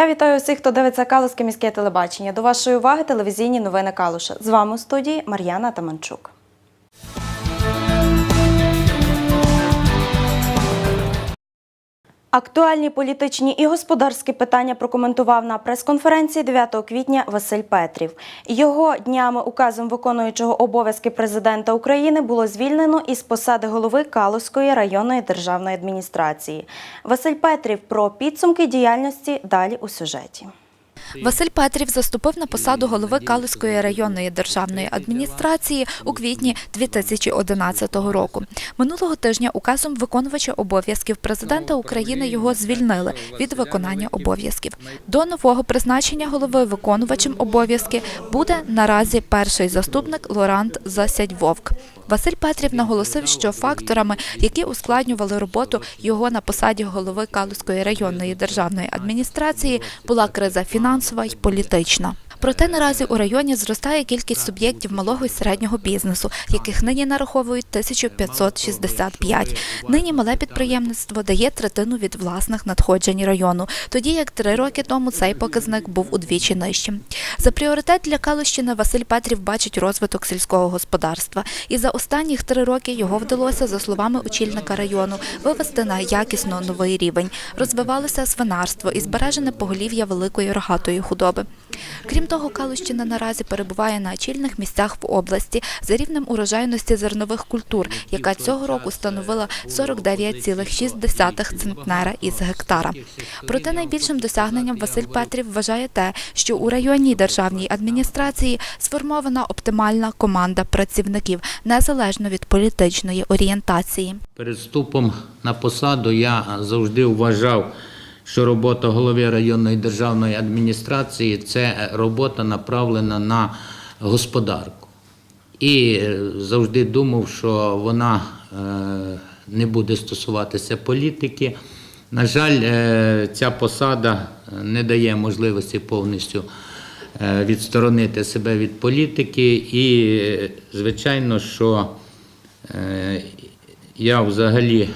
Я вітаю усіх, хто дивиться Калузьке міське телебачення. До вашої уваги телевізійні новини Калуша. З вами у студії Мар'яна Таманчук. Актуальні політичні і господарські питання прокоментував на прес-конференції 9 квітня Василь Петрів. Його днями указом виконуючого обов'язки президента України було звільнено із посади голови Калузької районної державної адміністрації. Василь Петрів про підсумки діяльності далі у сюжеті. Василь Петрів заступив на посаду голови Калузької районної державної адміністрації у квітні 2011 року. Минулого тижня указом виконувача обов'язків президента України його звільнили від виконання обов'язків. До нового призначення голови виконувачем обов'язки буде наразі перший заступник Лорант Засядь Вовк. Василь Петрів наголосив, що факторами, які ускладнювали роботу його на посаді голови Калузької районної державної адміністрації, була криза фінансова й політична. Проте наразі у районі зростає кількість суб'єктів малого і середнього бізнесу, яких нині нараховують 1565. Нині мале підприємництво дає третину від власних надходжень району, тоді як три роки тому цей показник був удвічі нижчим. За пріоритет для Калущини Василь Петрів бачить розвиток сільського господарства. І за останніх три роки його вдалося, за словами очільника району, вивести на якісно новий рівень. Розвивалося свинарство і збережене поголів'я великої рогатої худоби. Крім того, Калущина наразі перебуває на очільних місцях в області за рівнем урожайності зернових культур, яка цього року становила 49,6 центнера із гектара. Проте найбільшим досягненням Василь Петрів вважає те, що у районній державній адміністрації сформована оптимальна команда працівників незалежно від політичної орієнтації. Перед вступом на посаду я завжди вважав, що робота голови районної державної адміністрації це робота направлена на господарку. І е, завжди думав, що вона е, не буде стосуватися політики. На жаль, е, ця посада не дає можливості повністю відсторонити себе від політики. І, звичайно, що я взагалі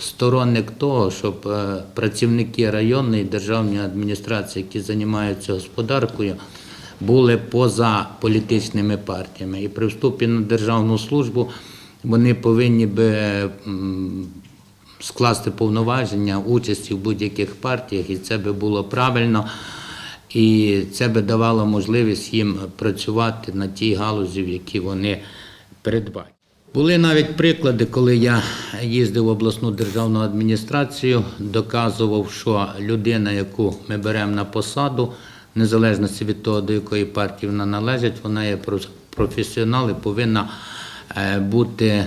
сторонник того, щоб е, працівники районної державної адміністрації, які займаються господаркою, були поза політичними партіями. І при вступі на державну службу вони повинні би скласти повноваження участі в будь-яких партіях, і це би було правильно. І це би давало можливість їм працювати на тій галузі, в якій вони передбачені. Були навіть приклади, коли я їздив в обласну державну адміністрацію, доказував, що людина, яку ми беремо на посаду, в незалежності від того, до якої партії вона належить, вона є проф- професіонал і повинна е, бути е,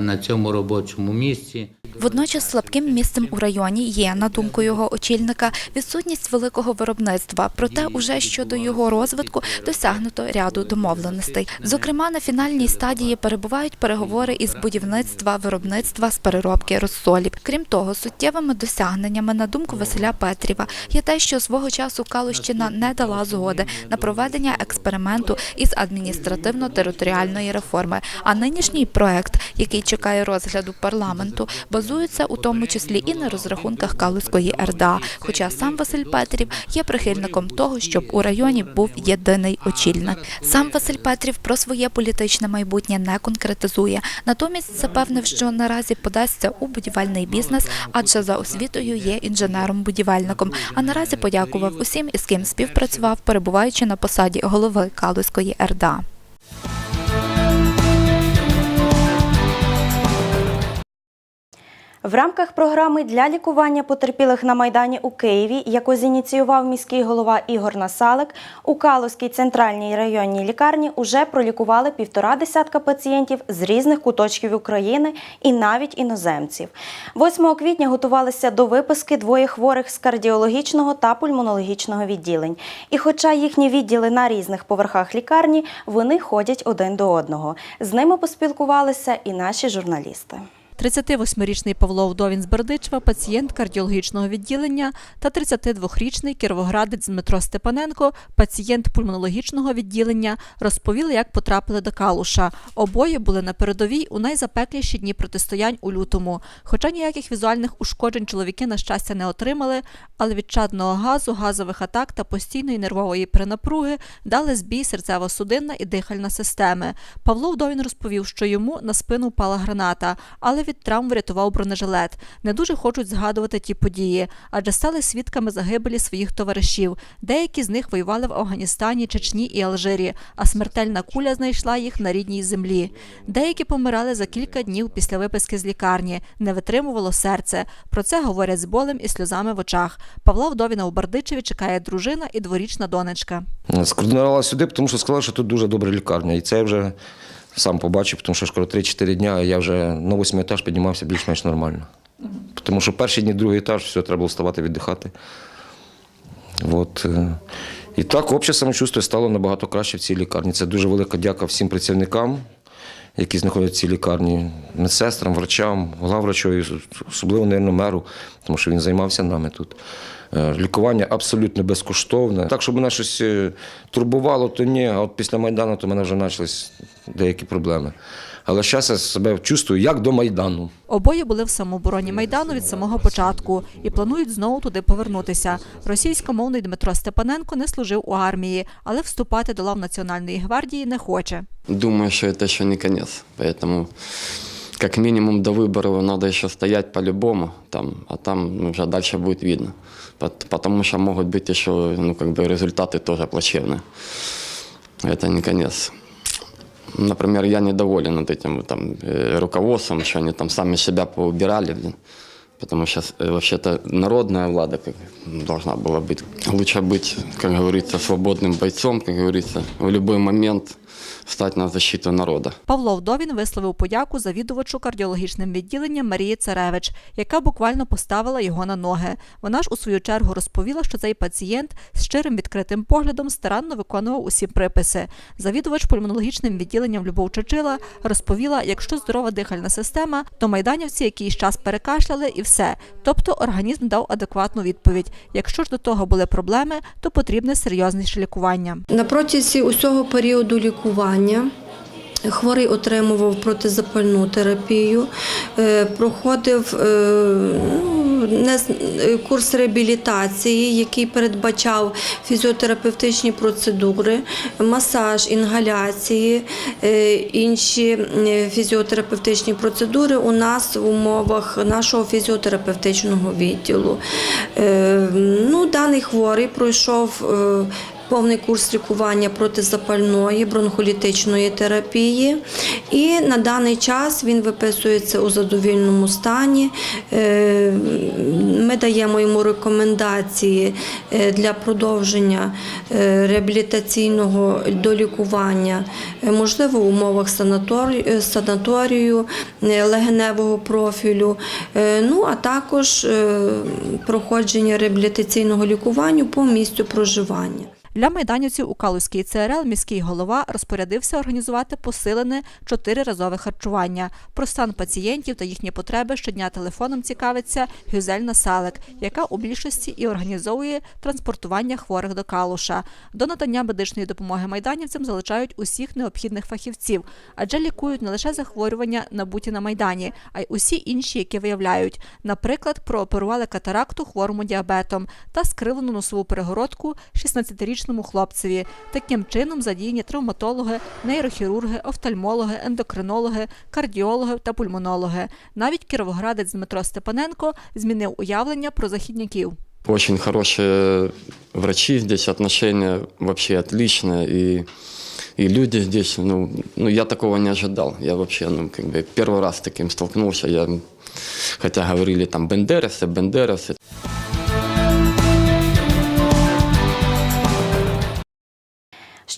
на цьому робочому місці. Водночас слабким місцем у районі є, на думку його очільника, відсутність великого виробництва. Проте, уже щодо його розвитку досягнуто ряду домовленостей. Зокрема, на фінальній стадії перебувають переговори із будівництва, виробництва з переробки розсолів. Крім того, суттєвими досягненнями, на думку Василя Петріва, є те, що свого часу Калущина не дала згоди на проведення експерименту із адміністративно-територіальної реформи. А нинішній проект, який чекає розгляду парламенту, базується у тому числі і на розрахунках Калузької РДА. Хоча сам Василь Петрів є прихильником того, щоб у районі був єдиний очільник. Сам Василь Петрів про своє політичне майбутнє не конкретизує. Натомість запевнив, що наразі подасться у будівельний бізнес, адже за освітою є інженером-будівельником. А наразі подякував усім, із ким співпрацював, перебуваючи на посаді голови Калузької РДА. В рамках програми для лікування потерпілих на Майдані у Києві, яку зініціював міський голова Ігор Насалик, у Калузькій центральній районній лікарні уже пролікували півтора десятка пацієнтів з різних куточків України і навіть іноземців. 8 квітня готувалися до виписки двоє хворих з кардіологічного та пульмонологічного відділень. І хоча їхні відділи на різних поверхах лікарні, вони ходять один до одного. З ними поспілкувалися і наші журналісти. 38-річний Павло Вдовін з Бердичева, пацієнт кардіологічного відділення, та 32-річний кіровоградець Дмитро Степаненко, пацієнт пульмонологічного відділення, розповіли, як потрапили до Калуша. Обоє були на передовій у найзапекліші дні протистоянь у лютому. Хоча ніяких візуальних ушкоджень чоловіки, на щастя, не отримали, але від чадного газу, газових атак та постійної нервової перенапруги дали збій серцево-судинна і дихальна системи. Павло Вдовін розповів, що йому на спину впала граната, але від травм врятував бронежилет. Не дуже хочуть згадувати ті події, адже стали свідками загибелі своїх товаришів. Деякі з них воювали в Афганістані, Чечні і Алжирі, а смертельна куля знайшла їх на рідній землі. Деякі помирали за кілька днів після виписки з лікарні, не витримувало серце. Про це говорять з болем і сльозами в очах. Павла Вдовіна у Бердичеві чекає дружина і дворічна донечка. Скоординувала сюди, тому що сказали, що тут дуже добра лікарня. І це вже сам побачив, тому що скоро 3-4 дня я вже на восьмий етаж піднімався більш-менш нормально. Тому що перші дні, другий етаж, все, треба було вставати, віддихати. От. е. І так, обще самочувство стало набагато краще в цій лікарні. Це дуже велика дяка всім працівникам, які знаходяться в цій лікарні, медсестрам, врачам, главврачові, особливо, мабуть, меру, тому що він займався нами тут. Е, Лікування абсолютно безкоштовне. Так, щоб мене щось е, турбувало, то ні. А от після Майдану то в мене вже почались деякі проблеми Але зараз я себе чувствую як до Майдану. Обоє були в самообороні Майдану від самого початку і планують знову туди повернутися. Російськомовний Дмитро Степаненко не служив у армії, але вступати до лав Національної гвардії не хоче. Думаю, что это еще не конец. Поэтому как минимум до выборов надо еще стоять по-любому, там, а там уже дальше будет видно. Пот- Потому что могут быть еще ну, как бы результаты тоже плачевные. Это не конец. Например, я недоволен вот этим вот там, э, руководством, что они там сами себя поубирали. блин. Потому что э, вообще-то народная влада как должна была быть. Лучше быть, как говорится, свободным бойцом, как говорится, в любой момент встать на защиту народа. Павло Вдовін висловив подяку завідувачу кардіологічним відділенням Марії Царевич, яка буквально поставила його на ноги. Вона ж у свою чергу розповіла, що цей пацієнт з щирим відкритим поглядом старанно виконував усі приписи. Завідувач пульмонологічним відділенням Любов Чечила розповіла, якщо здорова дихальна система, то майданівці якийсь час перекашляли і все. Тобто організм дав адекватну відповідь. Якщо ж до того були проблеми, то потрібне серйозніше лікування. На протязі усього періоду лікування хворий отримував протизапальну терапію, е, проходив е, ну, е, курс реабілітації, який передбачав фізіотерапевтичні процедури, масаж, інгаляції, інші фізіотерапевтичні процедури у нас в умовах нашого фізіотерапевтичного відділу. Ну, даний хворий пройшов повний курс лікування протизапальної бронхолітичної терапії. І на даний час він виписується у задовільному стані. Е, Ми даємо йому рекомендації е, для продовження е, реабілітаційного долікування, можливо, в умовах санаторію, легеневого профілю, ну а також проходження реабілітаційного лікування по місцю проживання. Для майданівців у Калузькій ЦРЛ міський голова розпорядився організувати посилене чотириразове харчування. Про стан пацієнтів та їхні потреби щодня телефоном цікавиться Гюзель Насалик, яка у більшості і організовує транспортування хворих до Калуша. До надання медичної допомоги майданівцям залучають усіх необхідних фахівців, адже лікують не лише захворювання, набуті на майдані, а й усі інші, які виявляють. Наприклад, прооперували катаракту хворому діабетом та скривлену носову перегородку 16-річному хлопцеві. Таким чином задіяні травматологи, нейрохірурги, офтальмологи, ендокринологи, кардіологи та пульмонологи. Навіть кіровоградець Дмитро Степаненко змінив уявлення про західняків. Очень хорошие врачи здесь, отношения вообще отличные. И, и люди здесь, ну, ну, я такого не ожидал. Я вообще, ну, как бы первый раз с таким столкнулся. Я, хотя говорили там бендересы, бендересы.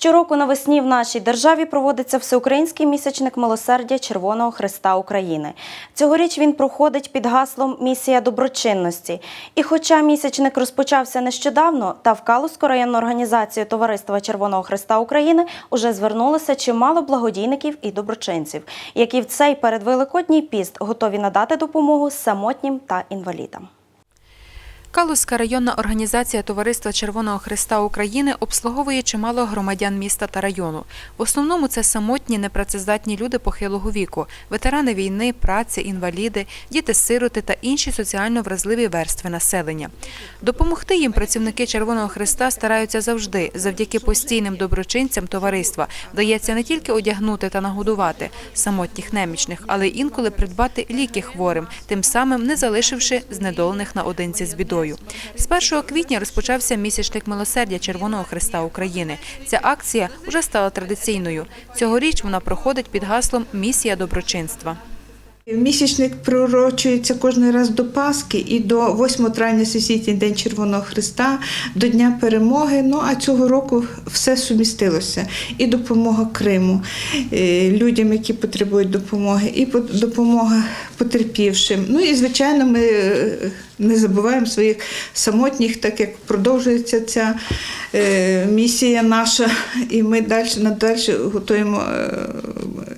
Щороку навесні в нашій державі проводиться всеукраїнський місячник милосердя Червоного Христа України. Цьогоріч він проходить під гаслом Місія доброчинності. І хоча місячник розпочався нещодавно, та в Калузьку районну організацію Товариства Червоного Христа України уже звернулося чимало благодійників і доброчинців, які в цей передвеликодній піст готові надати допомогу самотнім та інвалідам. Калузька районна організація Товариства Червоного Христа України обслуговує чимало громадян міста та району. В основному це самотні, непрацездатні люди похилого віку, ветерани війни, праці, інваліди, діти-сироти та інші соціально вразливі верстви населення. Допомогти їм працівники Червоного Христа стараються завжди. Завдяки постійним доброчинцям товариства вдається не тільки одягнути та нагодувати самотніх немічних, але й інколи придбати ліки хворим, тим самим не залишивши знедолених наодинці з бідою. З 1 квітня розпочався місячник милосердя Червоного Христа України. Ця акція вже стала традиційною. Цьогоріч вона проходить під гаслом Місія доброчинства. Місячник пророчується кожен раз до Пасхи і до 8 травня Всесвітній День Червоного Христа, до Дня Перемоги. Ну а цього року все сумістилося. І допомога Криму е, людям, які потребують допомоги, і по- допомога потерпівшим. Ну і звичайно, ми е, не забуваємо своїх самотніх, так як продовжується ця е, місія наша, і ми далі надалі готуємо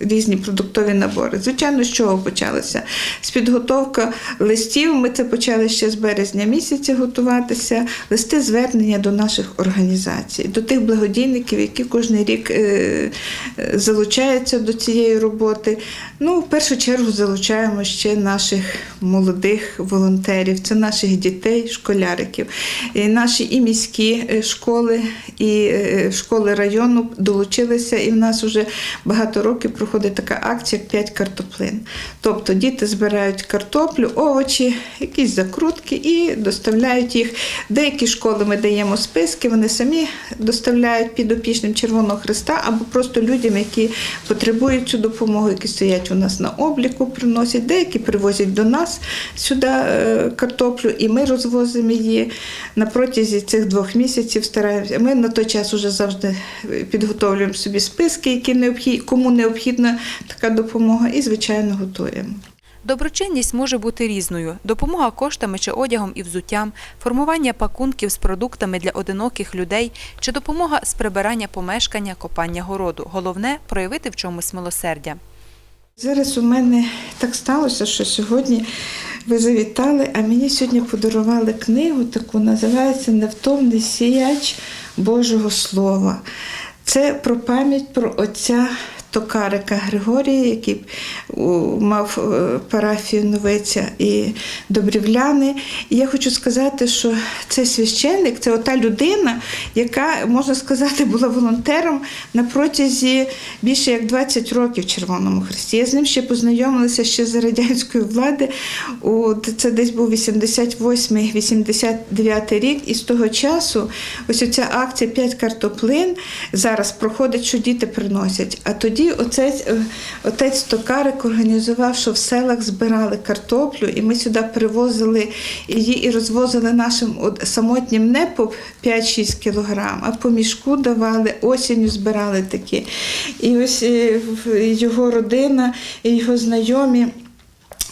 різні продуктові набори. Звичайно, з чого почалося? З підготовка листів. Ми це почали ще з березня місяця готуватися. Листи звернення до наших організацій, до тих благодійників, які кожен рік е, залучаються до цієї роботи. Ну, в першу чергу залучаємо ще наших молодих волонтерів, це наших дітей, школяриків. І наші і міські е, школи, і е, школи району долучилися, і в нас вже багато років проходить така акція «П'ять картоплин. Тобто діти збирають картоплю, овочі, якісь закрутки і доставляють їх. Деякі школи ми даємо списки, вони самі доставляють підопічним Червоного Христа або просто людям, які потребують цю допомогу, які стоять у нас на обліку, приносять. Деякі привозять до нас сюди е, картоплю, і ми розвозимо її на протязі цих двох місяців. Стараємося. Ми на той час вже завжди підготовлюємо собі списки, які необхідні, кому необхідна така допомога, і звичайно готуємо. Доброчинність може бути різною: допомога коштами чи одягом і взуттям, формування пакунків з продуктами для одиноких людей чи допомога з прибирання помешкання, копання городу. Головне проявити в чомусь милосердя. Зараз у мене так сталося, що сьогодні ви завітали, а мені сьогодні подарували книгу, таку називається Невтомний сіяч Божого Слова. Це про пам'ять про отця Токарика Григорія, який мав е, парафію Новиця і Добрівляни. І я хочу сказати, що цей священник це ота людина, яка, можна сказати, була волонтером на протязі більше як 20 років в Червоному Христі. Я з ним ще познайомилася ще за радянської влади. Це десь був 88-89 рік. І з того часу ось оця акція «5 картоплин зараз проходить, що діти приносять. А тоді отець, е, отець Токарик організував, що в селах збирали картоплю, і ми сюди привозили її і розвозили нашим от самотнім не по 5-6 кілограм, а по мішку давали, осінню збирали такі. І ось е, його родина його знайомі.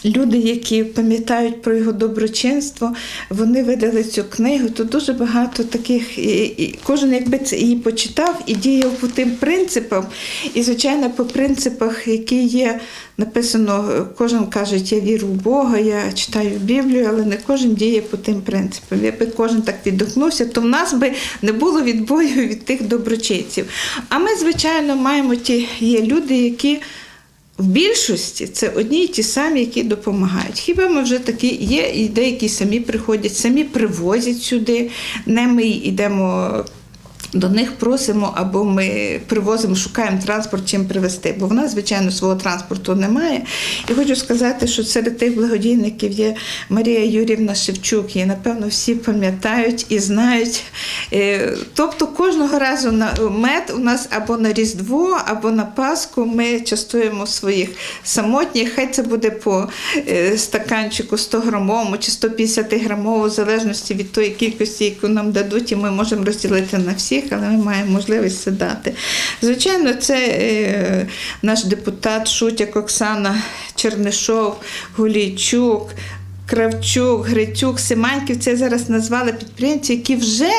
Люди, які пам'ятають про його доброчинство, вони видали цю книгу. Тут дуже багато таких, і, кожен якби це її почитав і діяв по тим принципам. І, звичайно, по принципах, які є написано, кожен каже, я вірю в Бога, я читаю Біблію, але не кожен діє по тим принципам. Якби кожен так відгукнувся, то в нас би не було відбою від тих доброчинців. А ми, звичайно, маємо ті є люди, які. В більшості це одні й ті самі, які допомагають. Хіба ми вже такі є, і деякі самі приходять, самі привозять сюди. Не ми йдемо до них просимо, або ми привозимо, шукаємо транспорт, чим привезти, бо в нас, звичайно, свого транспорту немає. І хочу сказати, що серед тих благодійників є Марія Юрівна Шевчук, її, напевно, всі пам'ятають і знають. Е, Тобто кожного разу на мед у нас або на Різдво, або на Пасху ми частуємо своїх самотніх. Хай це буде по е, стаканчику 100 грамовому чи 150 грамовому, в залежності від тої кількості, яку нам дадуть, і ми можемо розділити на всіх. Але ми маємо можливість це дати. Звичайно, це е, наш депутат Шутяк Оксана Чернишов, Гулійчук. Кравчук, Грицюк, Симаньків це зараз назвали підприємці, які вже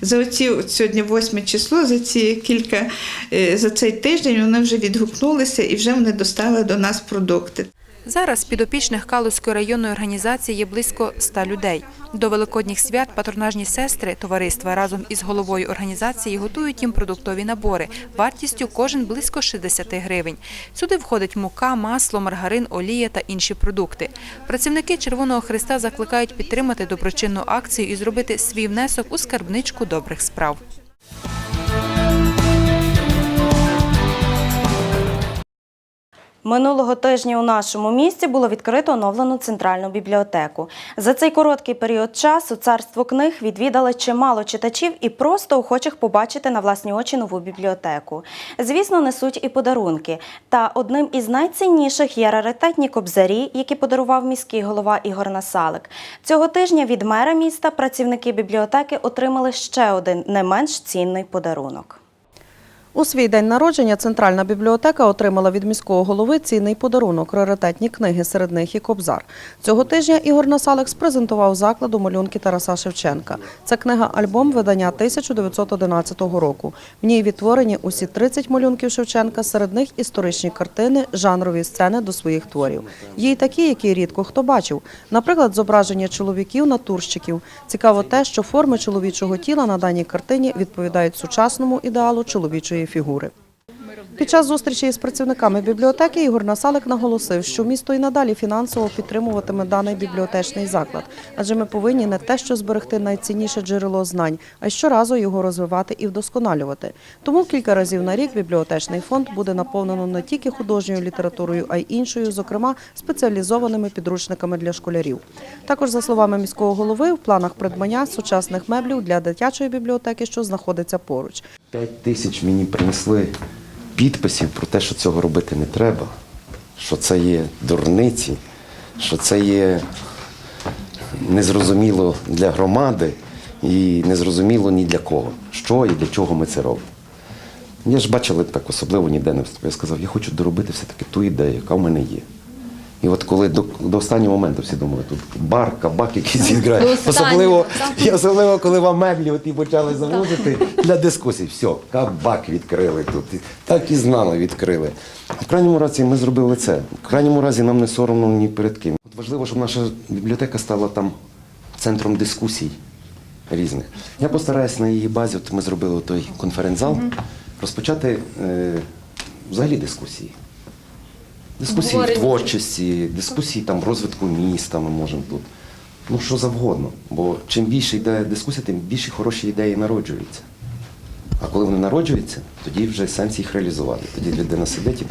за оці сьогодні 8 число, за ці кілька е, за цей тиждень вони вже відгукнулися і вже вони доставили до нас продукти. Зараз підопічних Калузької районної організації є близько 100 людей. До великодніх свят патронажні сестри товариства разом із головою організації готують їм продуктові набори. Вартістю кожен близько 60 гривень. Сюди входить мука, масло, маргарин, олія та інші продукти. Працівники Червоного Христа закликають підтримати доброчинну акцію і зробити свій внесок у скарбничку добрих справ. Минулого тижня у нашому місті було відкрито оновлену центральну бібліотеку. За цей короткий період часу царство книг відвідали чимало читачів і просто охочих побачити на власні очі нову бібліотеку. Звісно, несуть і подарунки. Та одним із найцінніших є раритетні кобзарі, які подарував міський голова Ігор Насалик. Цього тижня від мера міста працівники бібліотеки отримали ще один не менш цінний подарунок. У свій день народження Центральна бібліотека отримала від міського голови цінний подарунок – раритетні книги, серед них і Кобзар. Цього тижня Ігор Насалекс презентував закладу малюнки Тараса Шевченка. Це книга-альбом видання 1911 року. В ній відтворені усі 30 малюнків Шевченка, серед них історичні картини, жанрові сцени до своїх творів. Є й такі, які рідко хто бачив. Наприклад, зображення чоловіків натурщиків. Цікаво те, що форми чоловічого тіла на даній картині відповідають сучасному ідеалу чоловічої de figura. Під час зустрічі із працівниками бібліотеки Ігор Насалик наголосив, що місто і надалі фінансово підтримуватиме даний бібліотечний заклад, адже ми повинні не те, що зберегти найцінніше джерело знань, а щоразу його розвивати і вдосконалювати. Тому кілька разів на рік бібліотечний фонд буде наповнено не тільки художньою літературою, а й іншою, зокрема спеціалізованими підручниками для школярів. Також, за словами міського голови, в планах придбання сучасних меблів для дитячої бібліотеки, що знаходиться поруч. П'ять тисяч мені принесли підписів про те, що цього робити не треба, що це є дурниці, що це є незрозуміло для громади і незрозуміло ні для кого, що і для чого ми це робимо. Я ж бачили так особливо ніде не вступив. Я сказав, я хочу доробити все-таки ту ідею, яка в мене є. І от коли до, до останнього моменту всі думали, тут бар, кабак якийсь відграє. Особливо, і особливо, коли вам меблі от і почали завозити для дискусій. Все, кабак відкрили тут. Так і знали, відкрили. В крайньому разі ми зробили це. В крайньому разі нам не соромно ні перед ким. От важливо, щоб наша бібліотека стала там центром дискусій різних. Я постараюсь на її базі, от ми зробили той конференц-зал, розпочати е, взагалі дискусії. Дискусії в творчості, дискусії там в розвитку міста ми можемо тут. Ну, що завгодно. Бо чим більше йде дискусія, тим більше хороші ідеї народжуються. А коли вони народжуються, тоді вже сенс їх реалізувати. Тоді людина сидить і.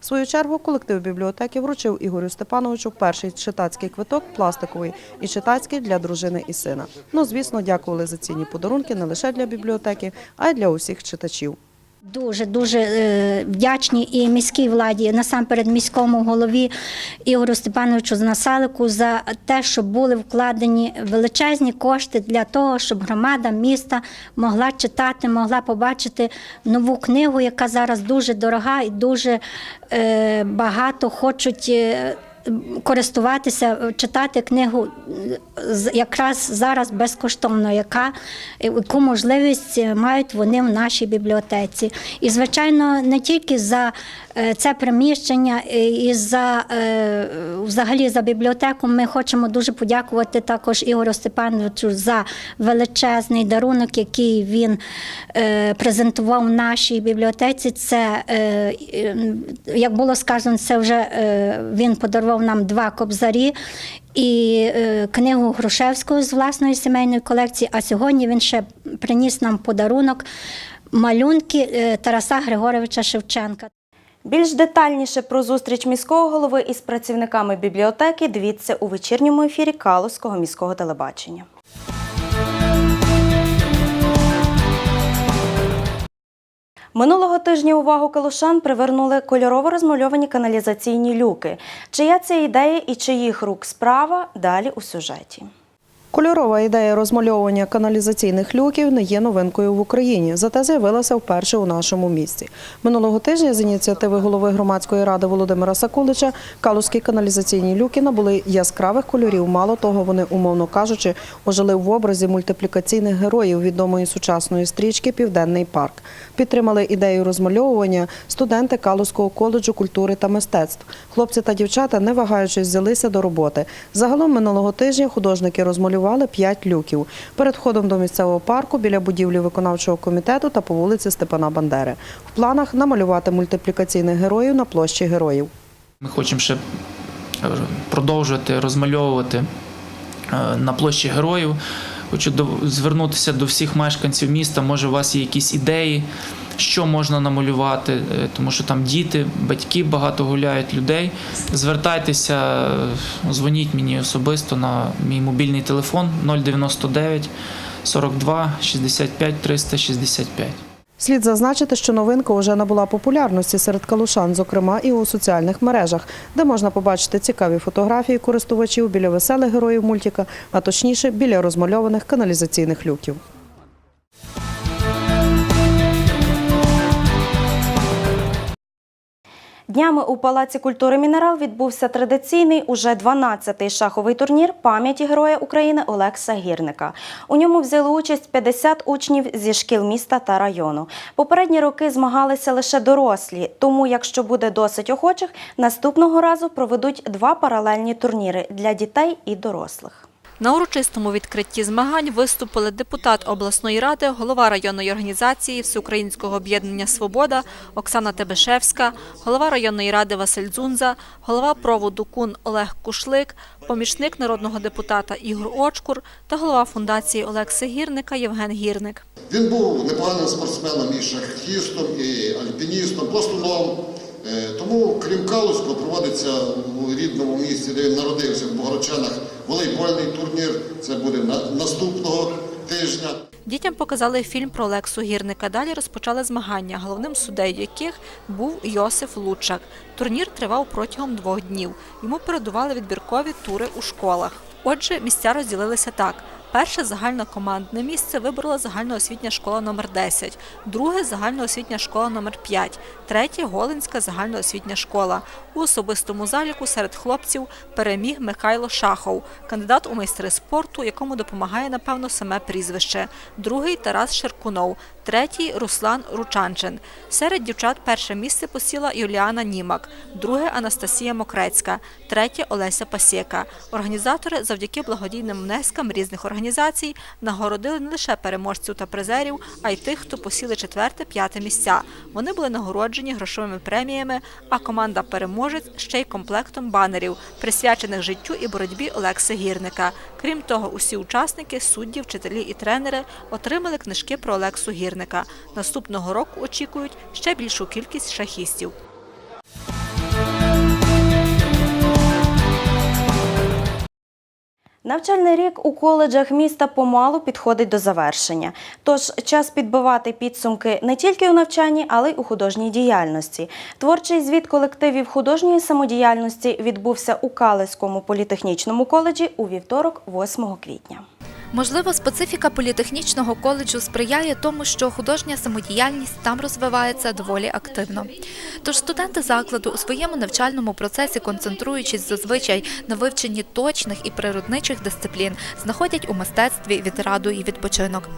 В свою чергу колектив бібліотеки вручив Ігорю Степановичу перший читацький квиток пластиковий і читацький для дружини і сина. Ну, звісно, дякували за цінні подарунки не лише для бібліотеки, а й для усіх читачів. Дуже дуже е, вдячні і міській владі, насамперед міському голові Ігорю Степановичу Насалику за те, що були вкладені величезні кошти для того, щоб громада міста могла читати, могла побачити нову книгу, яка зараз дуже дорога і дуже е, багато хочуть. Е, Користуватися, е, читати книгу е, якраз зараз безкоштовно, яка яку можливість е, мають вони в нашій бібліотеці. І, звичайно, не тільки за е, це приміщення, е, і за е, взагалі за бібліотеку. Ми хочемо дуже подякувати також Ігорю Степановичу за величезний дарунок, який він е, презентував в нашій бібліотеці. Це, е, е, як було сказано, це вже е, він подарував нам два кобзарі і е, книгу Грушевського з власної сімейної колекції. А сьогодні він ще приніс нам подарунок малюнки е, Тараса Григоровича Шевченка. Більш детальніше про зустріч міського голови із працівниками бібліотеки дивіться у вечірньому ефірі Калузького міського телебачення. Минулого тижня увагу калушан привернули кольорово розмальовані каналізаційні люки. Чия це ідея і чиїх рук справа далі у сюжеті. Кольорова ідея розмальовування каналізаційних люків не є новинкою в Україні, зате з'явилася вперше у нашому місті. Минулого тижня з ініціативи голови громадської ради Володимира Сакулича калузькі каналізаційні люки набули яскравих кольорів. Мало того, вони, умовно кажучи, ожили в образі мультиплікаційних героїв відомої сучасної стрічки Південний парк. Підтримали ідею розмальовування студенти Калузького коледжу культури та мистецтв. Хлопці та дівчата, не вагаючись, взялися до роботи. Загалом минулого тижня художники розмалювали п'ять люків перед входом до місцевого парку біля будівлі виконавчого комітету та по вулиці Степана Бандери. В планах намалювати мультиплікаційних героїв на площі героїв. Ми хочемо ще е, продовжувати розмальовувати е, на площі героїв. Хочу звернутися до всіх мешканців міста. Може, у вас є якісь ідеї, що можна намалювати, е, тому що там діти, батьки багато гуляють людей. Звертайтеся, е, дзвоніть мені особисто на мій мобільний телефон 099 42 65 365. Слід зазначити, що новинка вже набула популярності серед калушан, зокрема і у соціальних мережах, де можна побачити цікаві фотографії користувачів біля веселих героїв мультика, а точніше біля розмальованих каналізаційних люків. Днями у Палаці культури Мінерал відбувся традиційний уже 12-й шаховий турнір пам'яті Героя України Олекса Гірника. У ньому взяли участь 50 учнів зі шкіл міста та району. Попередні роки змагалися лише дорослі, тому, якщо буде досить охочих, наступного разу проведуть два паралельні турніри для дітей і дорослих. На урочистому відкритті змагань виступили депутат обласної ради, голова районної організації Всеукраїнського об'єднання Свобода Оксана Тебешевська, голова районної ради Василь Дзунза, голова проводу КУН Олег Кушлик, помічник народного депутата Ігор Очкур та голова фундації Олекси Гірника Євген Гірник. Він був непоганим спортсменом і шахістом, і альпіністом, пластуном. Е, Тому, крім Калузького, проводиться у рідному місті, де він народився в Богородчанах, волейбольний турнір. Це буде на- наступного тижня. Дітям показали фільм про Лексу Гірника. Далі розпочали змагання, головним суддею яких був Йосиф Лучак. Турнір тривав протягом двох днів. Йому передували відбіркові тури у школах. Отже, місця розділилися так. Перше загальнокомандне місце виборола загальноосвітня школа номер 10, друге загальноосвітня школа номер 5, третє Голинська загальноосвітня школа. У особистому заліку серед хлопців переміг Михайло Шахов, кандидат у майстри спорту, якому допомагає, напевно, саме прізвище. Другий Тарас Шеркунов, третій Руслан Ручанчин. Серед дівчат перше місце посіла Юліана Німак, друге Анастасія Мокрецька, третє Олеся Пасєка. Організатори завдяки благодійним внескам різних організацій нагородили не лише переможців та призерів, а й тих, хто посіли четверте-п'яте місця. Вони були нагороджені грошовими преміями, а команда переможець ще й комплектом банерів, присвячених життю і боротьбі Олекси Гірника. Крім того, усі учасники, судді, вчителі і тренери отримали книжки про Олексу Гірника. Наступного року очікують ще більшу кількість шахістів. Навчальний рік у коледжах міста помалу підходить до завершення. Тож час підбивати підсумки не тільки у навчанні, але й у художній діяльності. Творчий звіт колективів художньої самодіяльності відбувся у Калиському політехнічному коледжі у вівторок, 8 квітня. Можливо, специфіка політехнічного коледжу сприяє тому, що художня самодіяльність там розвивається доволі активно. Тож студенти закладу у своєму навчальному процесі, концентруючись зазвичай на вивченні точних і природничих дисциплін, знаходять у мистецтві відраду і відпочинок.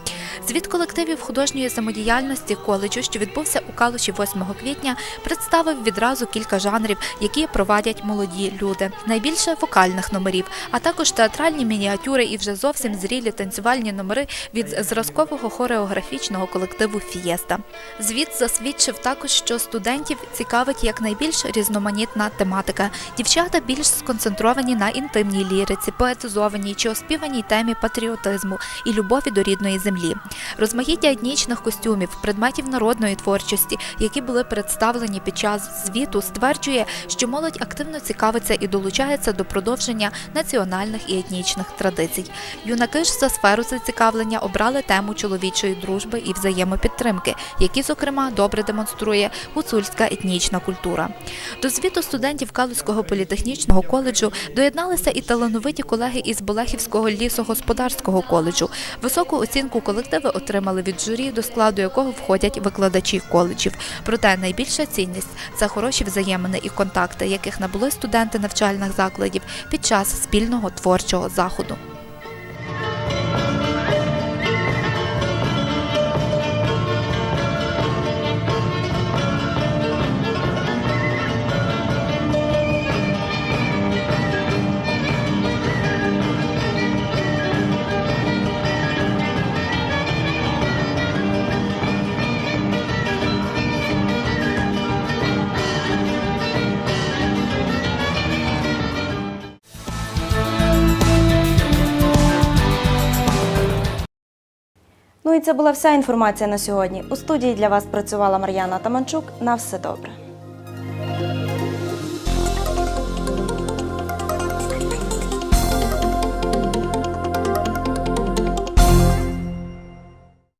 Звіт колективів художньої самодіяльності коледжу, що відбувся у Калуші 8 квітня, представив відразу кілька жанрів, які провадять молоді люди. Найбільше вокальних номерів, а також театральні мініатюри і вже зовсім зрілі танцювальні номери від зразкового хореографічного колективу Фієста. Звіт засвідчив також, що студентів цікавить якнайбільш різноманітна тематика. Дівчата більш сконцентровані на інтимній ліриці, поетизованій чи оспіваній темі патріотизму і любові до рідної землі. Розмаїття етнічних костюмів, предметів народної творчості, які були представлені під час звіту, стверджує, що молодь активно цікавиться і долучається до продовження національних і етнічних традицій. Юнаки ж за сферу зацікавлення обрали тему чоловічої дружби і взаємопідтримки, які, зокрема, добре демонструє гуцульська етнічна культура. До звіту студентів Калузького політехнічного коледжу доєдналися і талановиті колеги із Болехівського лісогосподарського коледжу. Високу оцінку колективи отримали від журі, до складу якого входять викладачі коледжів. Проте найбільша цінність це хороші взаємини і контакти, яких набули студенти навчальних закладів під час спільного творчого заходу. І це була вся інформація на сьогодні. У студії для вас працювала Мар'яна Таманчук. На все добре.